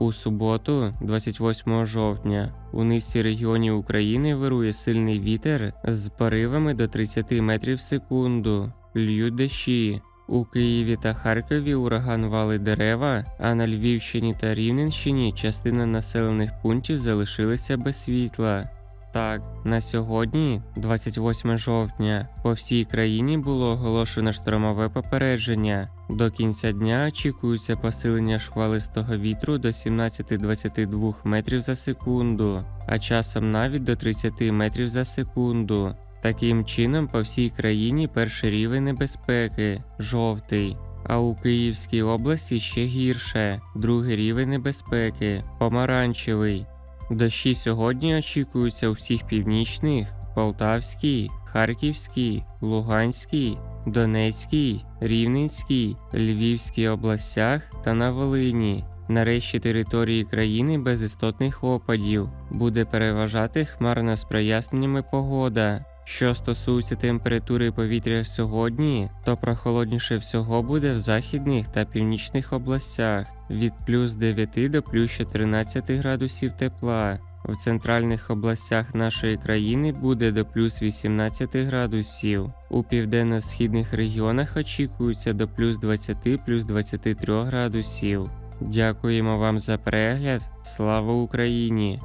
У суботу, 28 жовтня, у низці регіонів України вирує сильний вітер з поривами до 30 метрів в секунду. Льють дощі. У Києві та Харкові ураган вали дерева, а на Львівщині та Рівненщині частина населених пунктів залишилася без світла. Так, на сьогодні, 28 жовтня, по всій країні було оголошено штормове попередження. До кінця дня очікується посилення шквалистого вітру до 17-22 метрів за секунду, а часом навіть до 30 метрів за секунду. Таким чином, по всій країні перший рівень небезпеки жовтий. А у Київській області ще гірше другий рівень небезпеки помаранчевий. Дощі сьогодні очікуються у всіх північних, Полтавській, Харківській, Луганській, Донецькій, Рівненській, Львівській областях та на Волині. Нарешті території країни без істотних опадів буде переважати хмарна з проясненнями погода. Що стосується температури повітря сьогодні, то прохолодніше всього буде в західних та північних областях від плюс 9 до плюс 14 градусів тепла. В центральних областях нашої країни буде до плюс 18 градусів. У південно-східних регіонах очікується до плюс 20 плюс 23 градусів. Дякуємо вам за перегляд. Слава Україні!